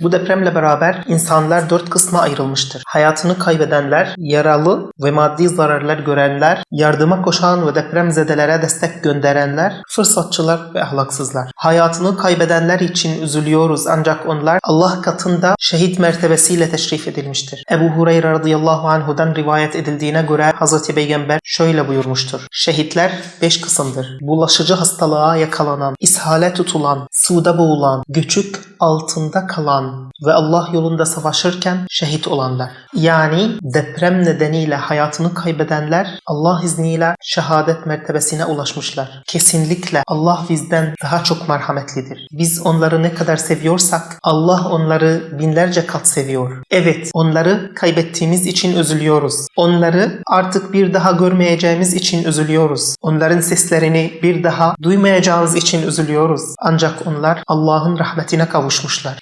Bu depremle beraber insanlar dört kısma ayrılmıştır. Hayatını kaybedenler, yaralı ve maddi zararlar görenler, yardıma koşan ve depremzedelere destek gönderenler, fırsatçılar ve ahlaksızlar. Hayatını kaybedenler için üzülüyoruz ancak onlar Allah katında şehit mertebesiyle teşrif edilmiştir. Ebu Hureyre radıyallahu anhudan rivayet edildiğine göre Hz. Peygamber şöyle buyurmuştur. Şehitler beş kısımdır. Bulaşıcı hastalığa yakalanan, ishale tutulan, suda boğulan, göçük altında kalan ve Allah yolunda savaşırken şehit olanlar. Yani deprem nedeniyle hayatını kaybedenler Allah izniyle şehadet mertebesine ulaşmışlar. Kesinlikle Allah bizden daha çok merhametlidir. Biz onları ne kadar seviyorsak Allah onları binlerce kat seviyor. Evet onları kaybettiğimiz için üzülüyoruz. Onları artık bir daha görmeyeceğimiz için üzülüyoruz. Onların seslerini bir daha duymayacağımız için üzülüyoruz. Ancak onlar Allah'ın rahmetine kavuşmuşlar.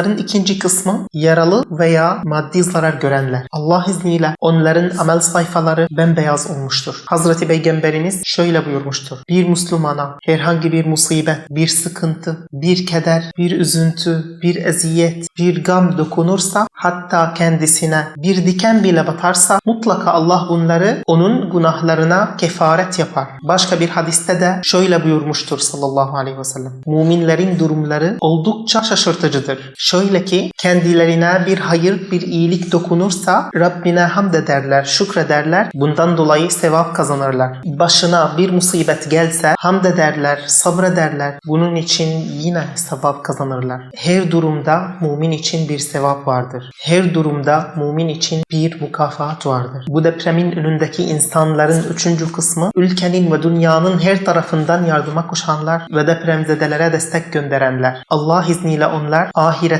İnsanların ikinci kısmı yaralı veya maddi zarar görenler. Allah izniyle onların amel sayfaları bembeyaz olmuştur. Hazreti Peygamberimiz şöyle buyurmuştur. Bir Müslümana herhangi bir musibet, bir sıkıntı, bir keder, bir üzüntü, bir eziyet, bir gam dokunursa hatta kendisine bir diken bile batarsa mutlaka Allah bunları onun günahlarına kefaret yapar. Başka bir hadiste de şöyle buyurmuştur sallallahu aleyhi ve sellem. Müminlerin durumları oldukça şaşırtıcıdır. Şöyle ki kendilerine bir hayır, bir iyilik dokunursa Rabbine hamd ederler, şükrederler. Bundan dolayı sevap kazanırlar. Başına bir musibet gelse hamd ederler, sabrederler. Bunun için yine sevap kazanırlar. Her durumda mümin için bir sevap vardır. Her durumda mümin için bir mukafat vardır. Bu depremin önündeki insanların üçüncü kısmı ülkenin ve dünyanın her tarafından yardıma koşanlar ve depremzedelere destek gönderenler. Allah izniyle onlar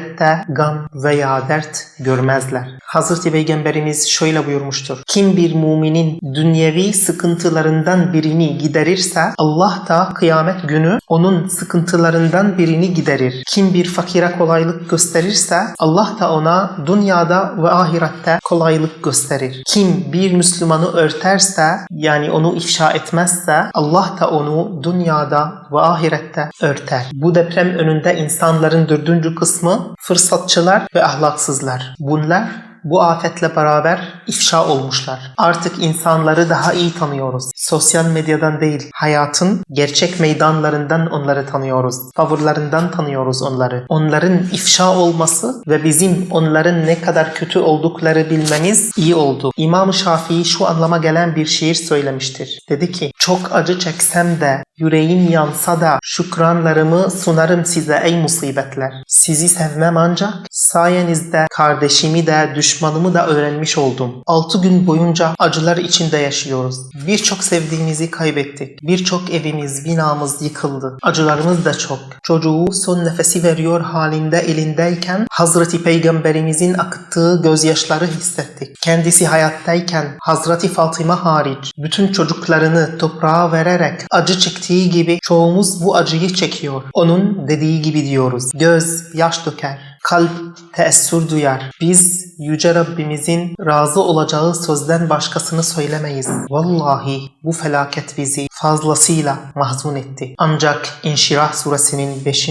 ahirette gam veya dert görmezler. Hazreti Peygamberimiz şöyle buyurmuştur. Kim bir muminin dünyevi sıkıntılarından birini giderirse Allah da kıyamet günü onun sıkıntılarından birini giderir. Kim bir fakire kolaylık gösterirse Allah da ona dünyada ve ahirette kolaylık gösterir. Kim bir Müslümanı örterse yani onu ifşa etmezse Allah da onu dünyada ve ahirette örter. Bu deprem önünde insanların dördüncü kısmı fırsatçılar ve ahlaksızlar. Bunlar bu afetle beraber ifşa olmuşlar. Artık insanları daha iyi tanıyoruz. Sosyal medyadan değil, hayatın gerçek meydanlarından onları tanıyoruz. Tavırlarından tanıyoruz onları. Onların ifşa olması ve bizim onların ne kadar kötü oldukları bilmemiz iyi oldu. İmam Şafii şu anlama gelen bir şiir söylemiştir. Dedi ki, çok acı çeksem de yüreğim yansa da şükranlarımı sunarım size ey musibetler. Sizi sevmem ancak sayenizde kardeşimi de düşmanımı da öğrenmiş oldum. 6 gün boyunca acılar içinde yaşıyoruz. Birçok sevdiğimizi kaybettik. Birçok evimiz, binamız yıkıldı. Acılarımız da çok. Çocuğu son nefesi veriyor halinde elindeyken Hazreti Peygamberimizin akıttığı gözyaşları hissettik. Kendisi hayattayken Hazreti Fatıma hariç bütün çocuklarını toprağa vererek acı çektiği gibi çoğumuz bu acıyı çekiyor. Onun dediği gibi diyoruz. Göz yaş döker Kalp teessür duyar. Biz Yüce Rabbimizin razı olacağı sözden başkasını söylemeyiz. Vallahi bu felaket bizi fazlasıyla mahzun etti. Ancak İnşirah suresinin 5.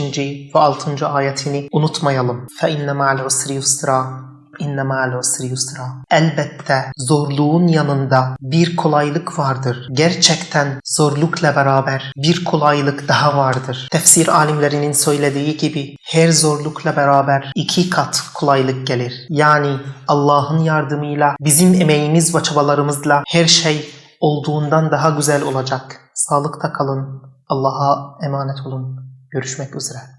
ve 6. ayetini unutmayalım. فَاِنَّ مَعَ الْعُسْرِ يُسْرًا İnne ma'al usri yusra. Elbette zorluğun yanında bir kolaylık vardır. Gerçekten zorlukla beraber bir kolaylık daha vardır. Tefsir alimlerinin söylediği gibi her zorlukla beraber iki kat kolaylık gelir. Yani Allah'ın yardımıyla bizim emeğimiz ve çabalarımızla her şey olduğundan daha güzel olacak. Sağlıkta kalın. Allah'a emanet olun. Görüşmek üzere.